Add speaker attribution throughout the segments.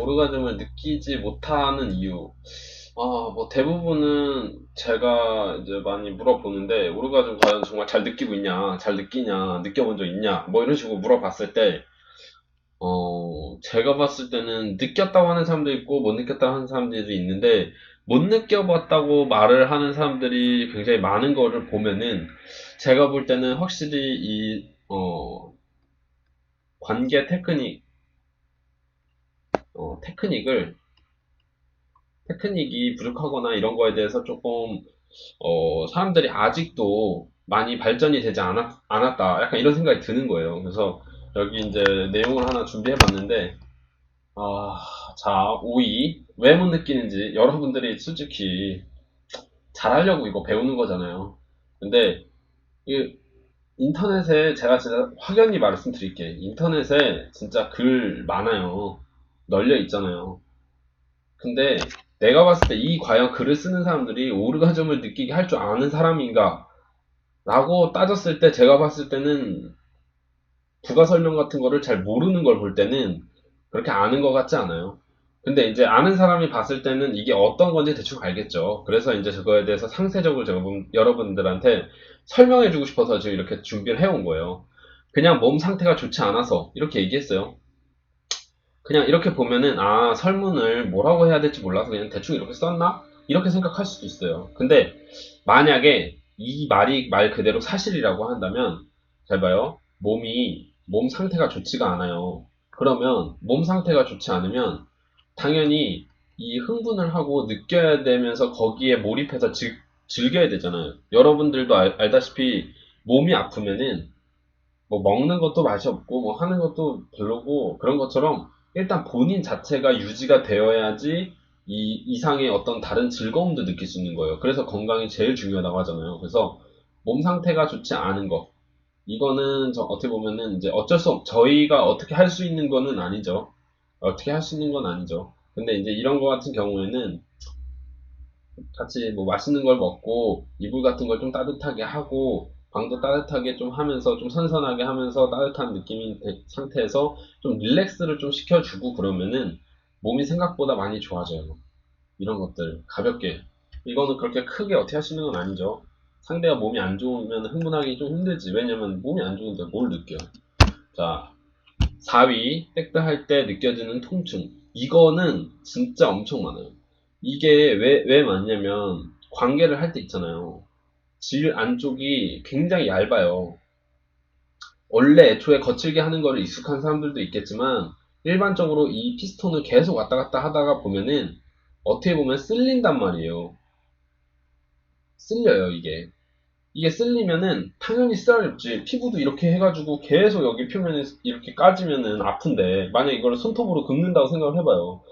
Speaker 1: 오르가즘을 느끼지 못하는 이유. 아, 뭐 대부분은 제가 이제 많이 물어보는데 오르가즘 과연 정말 잘 느끼고 있냐, 잘 느끼냐, 느껴본 적 있냐, 뭐 이런 식으로 물어봤을 때, 어, 제가 봤을 때는 느꼈다고 하는 사람도 있고 못 느꼈다고 하는 사람들도 있는데 못 느껴봤다고 말을 하는 사람들이 굉장히 많은 거를 보면은 제가 볼 때는 확실히 이, 어, 관계 테크닉, 어, 테크닉을 테크닉이 부족하거나 이런 거에 대해서 조금 어, 사람들이 아직도 많이 발전이 되지 않았, 않았다. 약간 이런 생각이 드는 거예요. 그래서 여기 이제 내용을 하나 준비해 봤는데 아, 자, 5위. 왜 못 느끼는지 여러분들이 솔직히 잘하려고 이거 배우는 거잖아요. 근데 이 인터넷에 제가 진짜 확연히 말씀드릴게. 인터넷에 진짜 글 많아요. 널려 있잖아요. 근데 내가 봤을 때 이 과연 글을 쓰는 사람들이 오르가즘을 느끼게 할 줄 아는 사람인가? 라고 따졌을 때 제가 봤을 때는 부가 설명 같은 거를 잘 모르는 걸 볼 때는 그렇게 아는 것 같지 않아요. 근데 이제 아는 사람이 봤을 때는 이게 어떤 건지 대충 알겠죠. 그래서 이제 그거에 대해서 상세적으로 제가 분- 여러분들한테 설명해 주고 싶어서 지금 이렇게 준비를 해온 거예요. 그냥 몸 상태가 좋지 않아서 이렇게 얘기했어요. 그냥 이렇게 보면은 아 설문을 뭐라고 해야 될지 몰라서 그냥 대충 이렇게 썼나? 이렇게 생각할 수도 있어요. 근데 만약에 이 말이 말 그대로 사실이라고 한다면 잘 봐요. 몸이 몸 상태가 좋지가 않아요. 그러면 몸 상태가 좋지 않으면 당연히 이 흥분을 하고 느껴야 되면서 거기에 몰입해서 즐, 즐겨야 되잖아요. 여러분들도 알, 알다시피 몸이 아프면은 뭐 먹는 것도 맛이 없고 뭐 하는 것도 별로고 그런 것처럼 일단 본인 자체가 유지가 되어야지 이 이상의 어떤 다른 즐거움도 느낄 수 있는 거예요. 그래서 건강이 제일 중요하다고 하잖아요. 그래서 몸 상태가 좋지 않은 거 이거는 저 어떻게 보면은 이제 어쩔 수 없, 저희가 어떻게 할 수 있는 거는 아니죠. 어떻게 할 수 있는 건 아니죠. 근데 이제 이런 거 같은 경우에는 같이 뭐 맛있는 걸 먹고 이불 같은 걸 좀 따뜻하게 하고 방도 따뜻하게 좀 하면서 좀 선선하게 하면서 따뜻한 느낌인 대- 상태에서 좀 릴렉스를 좀 시켜주고 그러면은 몸이 생각보다 많이 좋아져요. 이런 것들 가볍게 이거는 그렇게 크게 어떻게 하시는 건 아니죠. 상대가 몸이 안 좋으면 흥분하기 좀 힘들지. 왜냐면 몸이 안 좋은데 뭘 느껴. 자, 4위, 백드 할때 느껴지는 통증. 이거는 진짜 엄청 많아요. 이게 왜, 왜 많냐면, 관계를 할 때 있잖아요. 질 안쪽이 굉장히 얇아요. 원래 애초에 거칠게 하는 거를 익숙한 사람들도 있겠지만, 일반적으로 이 피스톤을 계속 왔다 갔다 하다가 보면은, 어떻게 보면 쓸린단 말이에요. 쓸려요, 이게. 이게 쓸리면은 당연히 쓰라렸지. 피부도 이렇게 해가지고 계속 여기 표면이 이렇게 까지면은 아픈데 만약 이걸 손톱으로 긁는다고 생각을 해봐요.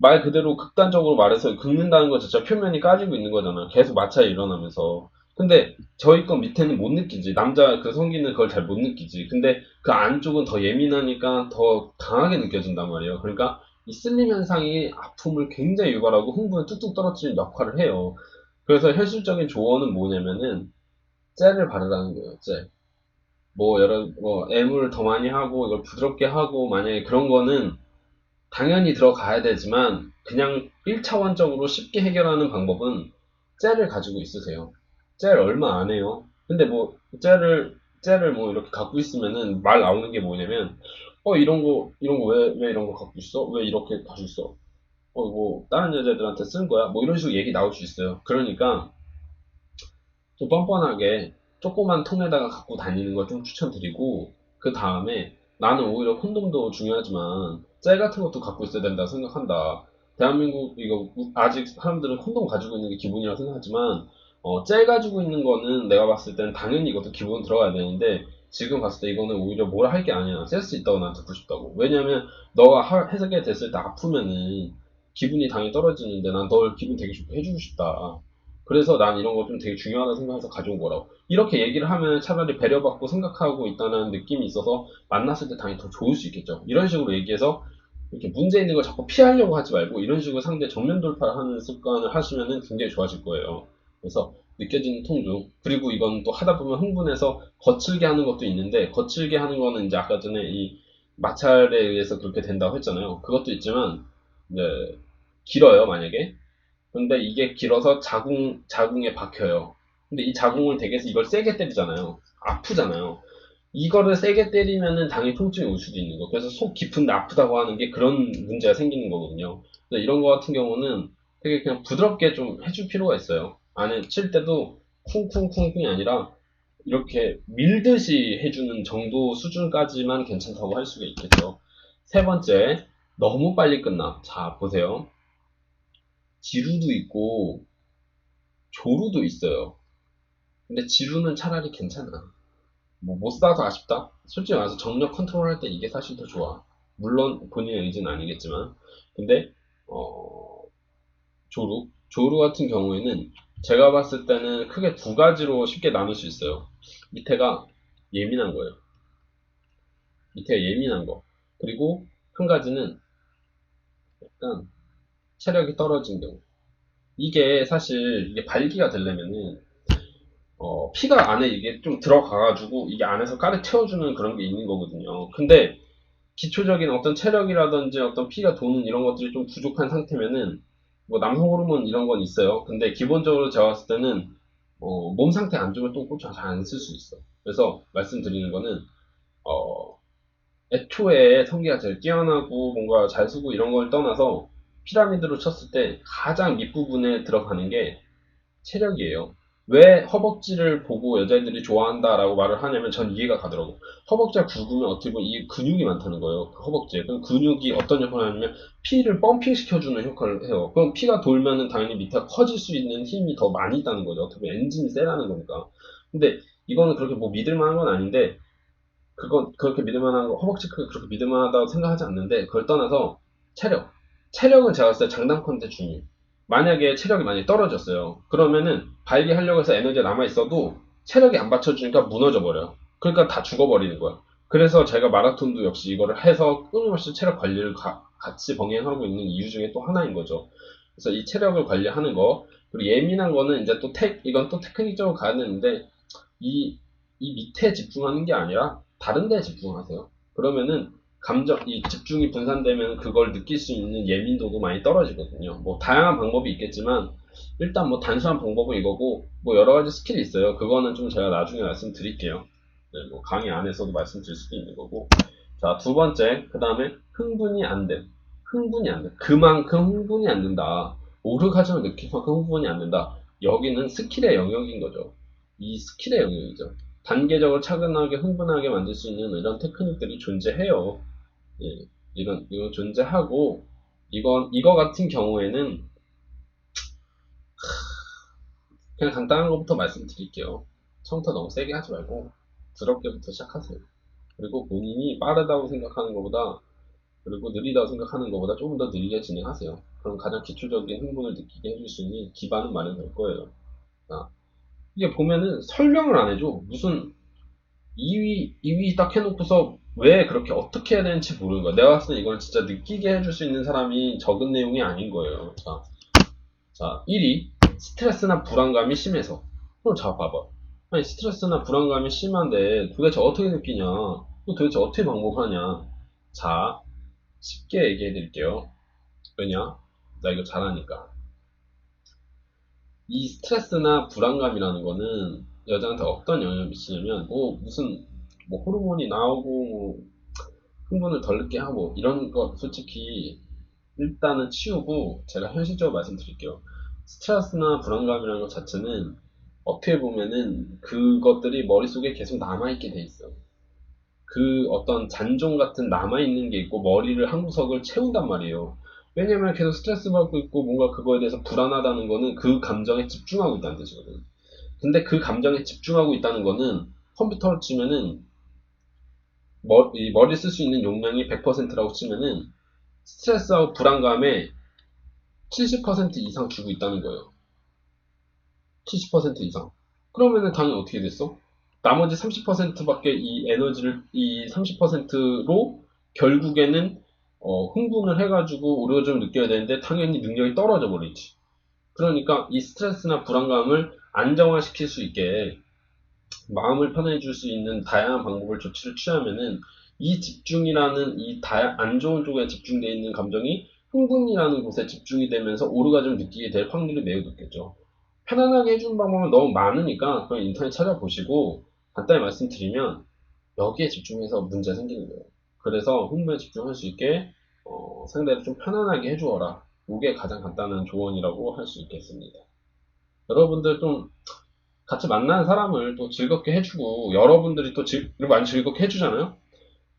Speaker 1: 말 그대로 극단적으로 말해서 긁는다는 것 자체가 표면이 까지고 있는 거잖아요. 계속 마찰이 일어나면서. 근데 저희 건 밑에는 못 느끼지. 남자 그 성기는 그걸 잘 못 느끼지. 근데 그 안쪽은 더 예민하니까 더 강하게 느껴진단 말이에요. 그러니까 이 쓸림 현상이 아픔을 굉장히 유발하고 흥분을 뚝뚝 떨어뜨리는 역할을 해요. 그래서 현실적인 조언은 뭐냐면은 젤을 바르라는 거예요. 젤. 뭐 여러 뭐 애물을 더 많이 하고 이걸 부드럽게 하고 만약에 그런 거는 당연히 들어가야 되지만 그냥 1차원적으로 쉽게 해결하는 방법은 젤을 가지고 있으세요. 젤 얼마 안 해요. 근데 뭐 젤을 젤을 뭐 이렇게 갖고 있으면은 말 나오는 게 뭐냐면 어 이런 거 이런 거 왜 왜 이런 거 갖고 있어? 왜 이렇게 가지고 있어? 어 뭐 다른 여자들한테 쓴 거야? 뭐 이런 식으로 얘기 나올 수 있어요. 그러니까 좀 뻔뻔하게 조그만 통에다가 갖고 다니는 걸 좀 추천드리고 그 다음에 나는 오히려 콘돔도 중요하지만 젤 같은 것도 갖고 있어야 된다 생각한다. 대한민국 이거 아직 사람들은 콘돔 가지고 있는 게 기본이라고 생각하지만 어, 젤 가지고 있는 거는 내가 봤을 때는 당연히 이것도 기본 들어가야 되는데 지금 봤을 때 이거는 오히려 뭐라 할 게 아니야. 센스 있다고 난 듣고 싶다고. 왜냐면 너가 하- 해석이 됐을 때 아프면은 기분이 당연히 떨어지는데 난 널 기분 되게 좋게 해주고 싶다. 그래서 난 이런 거 좀 되게 중요하다 생각해서 가져온 거라고. 이렇게 얘기를 하면 차라리 배려받고 생각하고 있다는 느낌이 있어서 만났을 때 당연히 더 좋을 수 있겠죠. 이런 식으로 얘기해서 이렇게 문제 있는 걸 자꾸 피하려고 하지 말고 이런 식으로 상대 정면 돌파를 하는 습관을 하시면은 굉장히 좋아질 거예요. 그래서 느껴지는 통증 그리고 이건 또 하다 보면 흥분해서 거칠게 하는 것도 있는데 거칠게 하는 거는 이제 아까 전에 이 마찰에 의해서 그렇게 된다고 했잖아요. 그것도 있지만, 이제, 길어요, 만약에. 근데 이게 길어서 자궁, 자궁에 박혀요. 근데 이 자궁을 댁에서 이걸 세게 때리잖아요. 아프잖아요. 이거를 세게 때리면은 당연히 통증이 올 수도 있는 거. 그래서 속 깊은데 아프다고 하는 게 그런 문제가 생기는 거거든요. 그래서 이런 거 같은 경우는 되게 그냥 부드럽게 좀 해줄 필요가 있어요. 안에 칠 때도 쿵쿵쿵쿵이 아니라 이렇게 밀듯이 해주는 정도 수준까지만 괜찮다고 할 수가 있겠죠. 세 번째, 너무 빨리 끝나. 자, 보세요. 지루도 있고, 조루도 있어요. 근데 지루는 차라리 괜찮아. 뭐, 못 사서 아쉽다? 솔직히 말해서 정력 컨트롤 할 때 이게 사실 더 좋아. 물론 본인의 의지는 아니겠지만. 근데, 어, 조루? 조루 같은 경우에는 제가 봤을 때는 크게 두 가지로 쉽게 나눌 수 있어요. 밑에가 예민한 거예요. 밑에가 예민한 거. 그리고 한 가지는 약간 체력이 떨어진 경우. 이게 사실 이게 발기가 되려면은 어, 피가 안에 이게 좀 들어가가지고 이게 안에서 가득 채워주는 그런 게 있는 거거든요. 근데 기초적인 어떤 체력이라든지 어떤 피가 도는 이런 것들이 좀 부족한 상태면은 뭐 남성 호르몬 이런 건 있어요. 근데 기본적으로 제가 봤을 때는 어, 몸 상태 안 좋으면 똥꼬치 잘안 쓸 수 있어. 그래서 말씀드리는 거는 어, 애초에 성기가 제일 뛰어나고 뭔가 잘 쓰고 이런 걸 떠나서 피라미드로 쳤을 때 가장 밑부분에 들어가는 게 체력이에요. 왜 허벅지를 보고 여자애들이 좋아한다라고 말을 하냐면 전 이해가 가더라고. 허벅지가 굵으면 어떻게 보면 이 근육이 많다는 거예요. 그 허벅지에. 그럼 근육이 어떤 역할을 하냐면 피를 펌핑 시켜주는 역할을 해요. 그럼 피가 돌면은 당연히 밑에 커질 수 있는 힘이 더 많이 있다는 거죠. 어떻게 보면 엔진이 세라는 거니까. 근데 이거는 그렇게 뭐 믿을만한 건 아닌데 그건 그렇게 믿을만한 거 허벅지 크기 그렇게 믿을만하다고 생각하지 않는데 그걸 떠나서 체력. 체력은 제가 봤을 때 장단컨대 중요해요. 만약에 체력이 많이 떨어졌어요. 그러면은 발기하려고 해서 에너지가 남아있어도 체력이 안 받쳐주니까 무너져 버려요. 그러니까 다 죽어버리는 거야. 그래서 제가 마라톤도 역시 이거를 해서 끊임없이 체력 관리를 가- 같이 병행하고 있는 이유 중에 또 하나인 거죠. 그래서 이 체력을 관리하는 거, 그리고 예민한 거는 이제 또 테, 이건 또 테크닉적으로 가야 되는데, 이, 이 밑에 집중하는 게 아니라 다른 데에 집중하세요. 그러면은 감정, 이 집중이 분산되면 그걸 느낄 수 있는 예민도도 많이 떨어지거든요. 뭐 다양한 방법이 있겠지만 일단 뭐 단순한 방법은 이거고 뭐 여러 가지 스킬이 있어요. 그거는 좀 제가 나중에 말씀드릴게요. 네, 뭐 강의 안에서도 말씀드릴 수도 있는 거고. 자, 두 번째, 그 다음에 흥분이 안 돼. 흥분이 안 돼. 그만큼 흥분이 안 된다. 오르가즘을 느낄 만큼 흥분이 안 된다. 여기는 스킬의 영역인 거죠. 이 스킬의 영역이죠. 단계적으로 차근하게 흥분하게 만들 수 있는 이런 테크닉들이 존재해요. 예, 이런, 이거 존재하고, 이건, 이거 같은 경우에는, 그냥 간단한 것부터 말씀드릴게요. 처음부터 너무 세게 하지 말고, 부드럽게부터 시작하세요. 그리고 본인이 빠르다고 생각하는 것보다, 그리고 느리다고 생각하는 것보다 조금 더 느리게 진행하세요. 그럼 가장 기초적인 흥분을 느끼게 해줄 수 있는 기반은 마련될 거예요. 자, 이게 보면은 설명을 안 해줘. 무슨 2위, 2위 딱 해놓고서 왜 그렇게 어떻게 해야 되는지 모르는 거야. 내가 봤을 때 이걸 진짜 느끼게 해줄 수 있는 사람이 적은 내용이 아닌 거예요. 자, 자 1위. 스트레스나 불안감이 심해서. 그럼 자, 봐봐. 아니, 스트레스나 불안감이 심한데 도대체 어떻게 느끼냐? 또 도대체 어떻게 방법하냐? 자, 쉽게 얘기해 드릴게요. 왜냐? 나 이거 잘하니까. 이 스트레스나 불안감이라는 거는 여자한테 어떤 영향을 미치냐면 뭐 무슨 뭐 호르몬이 나오고 뭐 흥분을 덜 느끼게 하고 이런 거 솔직히 일단은 치우고 제가 현실적으로 말씀드릴게요. 스트레스나 불안감이라는 것 자체는 어떻게 보면은 그것들이 머릿속에 계속 남아있게 돼 있어. 그 어떤 잔종 같은 남아있는 게 있고 머리를 한 구석을 채운단 말이에요. 왜냐면 계속 스트레스 받고 있고 뭔가 그거에 대해서 불안하다는 거는 그 감정에 집중하고 있다는 뜻이거든. 근데 그 감정에 집중하고 있다는 거는 컴퓨터로 치면은 머, 이 머리 쓸 수 있는 용량이 100%라고 치면은 스트레스하고 불안감에 70% 이상 주고 있다는 거예요. 70% 이상. 그러면은 당연히 어떻게 됐어? 나머지 30%밖에 이 에너지를 이 30%로 결국에는 어, 흥분을 해가지고 오르가즘을 느껴야 되는데 당연히 능력이 떨어져 버리지. 그러니까 이 스트레스나 불안감을 안정화시킬 수 있게 마음을 편해줄 수 있는 다양한 방법을 조치를 취하면은 이 집중이라는 이 안 좋은 쪽에 집중되어 있는 감정이 흥분이라는 곳에 집중이 되면서 오르가즘 느끼게 될 확률이 매우 높겠죠. 편안하게 해주는 방법은 너무 많으니까 그냥 인터넷 찾아보시고 간단히 말씀드리면 여기에 집중해서 문제 생기는 거예요. 그래서 흥분에 집중할 수 있게 어, 상대를 좀 편안하게 해주어라. 이게 가장 간단한 조언이라고 할 수 있겠습니다. 여러분들 좀 같이 만나는 사람을 또 즐겁게 해주고 여러분들이 또 즐, 많이 즐겁게 해주잖아요.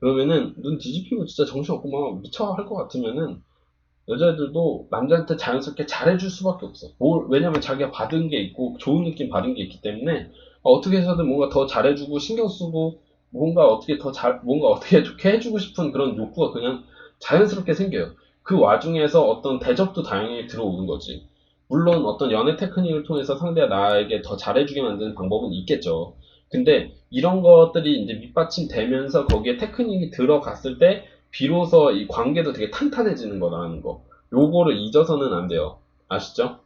Speaker 1: 그러면은 눈 뒤집히고 진짜 정신없고 막 미쳐 할 것 같으면은 여자들도 남자한테 자연스럽게 잘해줄 수밖에 없어. 뭘, 왜냐면 자기가 받은 게 있고 좋은 느낌 받은 게 있기 때문에 어떻게 해서든 뭔가 더 잘해주고 신경 쓰고 뭔가 어떻게 더 잘, 뭔가 어떻게 좋게 해주고 싶은 그런 욕구가 그냥 자연스럽게 생겨요. 그 와중에서 어떤 대접도 다행히 들어오는 거지. 물론 어떤 연애 테크닉을 통해서 상대가 나에게 더 잘해주게 만드는 방법은 있겠죠. 근데 이런 것들이 이제 밑받침되면서 거기에 테크닉이 들어갔을 때 비로소 이 관계도 되게 탄탄해지는 거라는 거. 요거를 잊어서는 안 돼요. 아시죠?